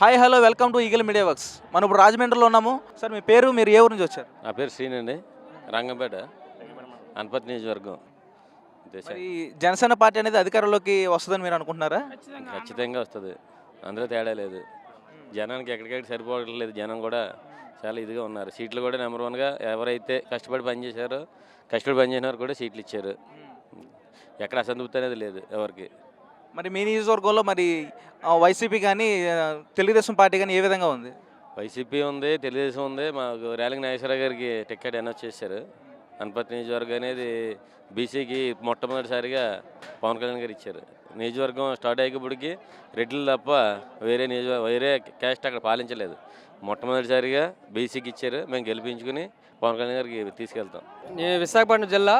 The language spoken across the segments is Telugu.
Hi hello welcome to eagle media works మనం ఇప్పుడు రాజమండ్రిలో ఉన్నాము. సార్ మీ పేరు మీరు ఏ ఊరు నుంచి వచ్చారు? నా పేరు శ్రీని అండి. రంగంపేట అనపతి నియోజకవర్గం జనసేన పార్టీ అనేది అధికారంలోకి వస్తుందని మీరు అనుకుంటున్నారా? ఖచ్చితంగా. వస్తుంది. అందులో తేడా లేదు. జనానికి ఎక్కడికెక్కడ సరిపోవట్లేదు. జనం కూడా చాలా ఇదిగా ఉన్నారు. సీట్లు కూడా నెంబర్ వన్గా ఎవరైతే కష్టపడి పనిచేశారో కష్టపడి పనిచేసిన వారు కూడా సీట్లు ఇచ్చారు. ఎక్కడ అసంతృప్తి అనేది లేదు ఎవరికి. మరి మీ నియోజకవర్గంలో మరి వైసీపీ కానీ తెలుగుదేశం పార్టీ కానీ ఏ విధంగా ఉంది? వైసీపీ ఉంది తెలుగుదేశం ఉంది. మాకు రేలంగి నాగేశ్వరరావు గారికి టికెట్ అనౌన్స్ చేశారు. అనపతి నియోజకవర్గం అనేది బీసీకి మొట్టమొదటిసారిగా పవన్ కళ్యాణ్ గారు ఇచ్చారు. నియోజకవర్గం స్టార్ట్ అయ్యేటప్పటికి రెడ్లు తప్ప వేరే నియోజక వేరే క్యాస్ట్ అక్కడ పాలించలేదు. మొట్టమొదటిసారిగా బీసీకి ఇచ్చారు. మేము గెలిపించుకుని పవన్ కళ్యాణ్ గారికి తీసుకెళ్తాం. నేను విశాఖపట్నం జిల్లా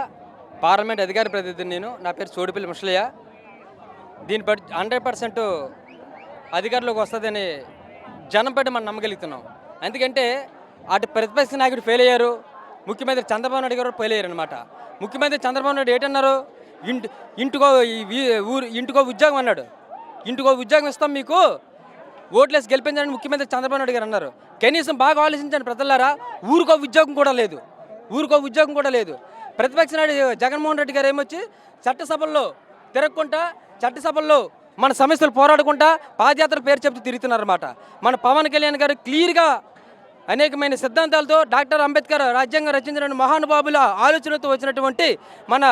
పార్లమెంట్ అధికార ప్రతినిధిని నేను. నా పేరు చోడిపల్లి ముసలయ్య. దీని బట్ హండ్రెడ్ పర్సెంట్ అధికారంలోకి వస్తుందని జనం బట్టి మనం నమ్మగలుగుతున్నాం. ఎందుకంటే అటు ప్రతిపక్ష నాయకుడు ఫెయిల్ అయ్యారు. ముఖ్యమంత్రి చంద్రబాబు నాయుడు గారు ఫెయిల్ అయ్యారు అనమాట ముఖ్యమంత్రి చంద్రబాబు నాయుడు ఏంటన్నారు ఇంటి ఇంటికో ఊరు ఇంటికో ఉద్యోగం అన్నాడు. ఇంటికో ఉద్యోగం ఇస్తాం మీకు. ఓట్లేసి గెలిపించండి ముఖ్యమంత్రి చంద్రబాబు నాయుడు గారు అన్నారు. కనీసం బాగా ఆలోచించండి ప్రజలారా. ఊరికో ఉద్యోగం కూడా లేదు. ఊరికో ఉద్యోగం కూడా లేదు. ప్రతిపక్ష నాయుడు జగన్మోహన్ రెడ్డి గారు ఏమొచ్చి చట్టసభల్లో తిరగకుండా చట్టసభల్లో మన సమస్యలు పోరాడుకుంటా పాదయాత్ర పేరు చెప్తూ తిరుగుతున్నారన్నమాట. మన పవన్ కళ్యాణ్ గారు క్లియర్గా అనేకమైన సిద్ధాంతాలతో డాక్టర్ అంబేద్కర్ రాజ్యాంగం రచించిన మహానుభావుల ఆలోచనతో వచ్చినటువంటి మన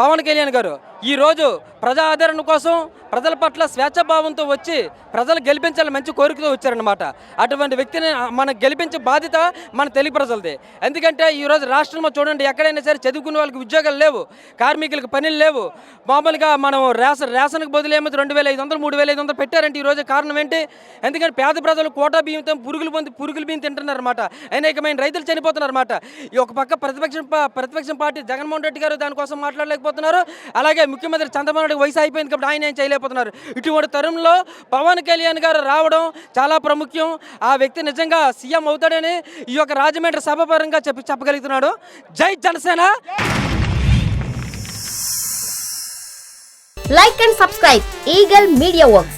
పవన్ కళ్యాణ్ గారు. ఈరోజు ప్రజా ఆదరణ కోసం ప్రజల పట్ల స్వేచ్ఛాభావంతో వచ్చి ప్రజలు గెలిపించాలని మంచి కోరికతో వచ్చారనమాట అటువంటి వ్యక్తిని మనం గెలిపించే బాధ్యత మన తెలుగు ప్రజలదే. ఎందుకంటే ఈరోజు రాష్ట్రంలో చూడండి ఎక్కడైనా సరే చదువుకునే వాళ్ళకి ఉద్యోగాలు లేవు కార్మికులకు పనులు లేవు. మామూలుగా మనం రేషన్ రేషన్కి బదులు రెండు వేల ఐదు వందలు మూడు వేల ఐదు వందలు పెట్టారంటే ఈరోజు కారణం ఏంటి? ఎందుకంటే పేద ప్రజలు కోటా బియ్యంతో పురుగులు పొంది పురుగులు బియ్యం తింటున్నారన్నమాట. అనేకమైన రైతులు చనిపోతున్నారన్నమాట. ఈ ఒక పక్క ప్రతిపక్షం ప్రతిపక్షం పార్టీ జగన్మోహన్ రెడ్డి గారు దానికోసం మాట్లాడలేకపోతున్నారు. అలాగే ముఖ్యమంత్రి చంద్రబాబు నాయుడు వయసు అయిపోయింది కాబట్టి ఆయన ఏం చేయలేకపోతున్నారు ఇటువంటి తరుణంలో పవన్ కళ్యాణ్ గారు రావడం చాలా ప్రాముఖ్యం. ఆ వ్యక్తి నిజంగా సీఎం అవుతాడని ఈ యొక్క రాజమండ్రి సభపరంగా చెప్పి చెప్పగలుగుతున్నాడు. జై Janasena! Like and subscribe eagle media works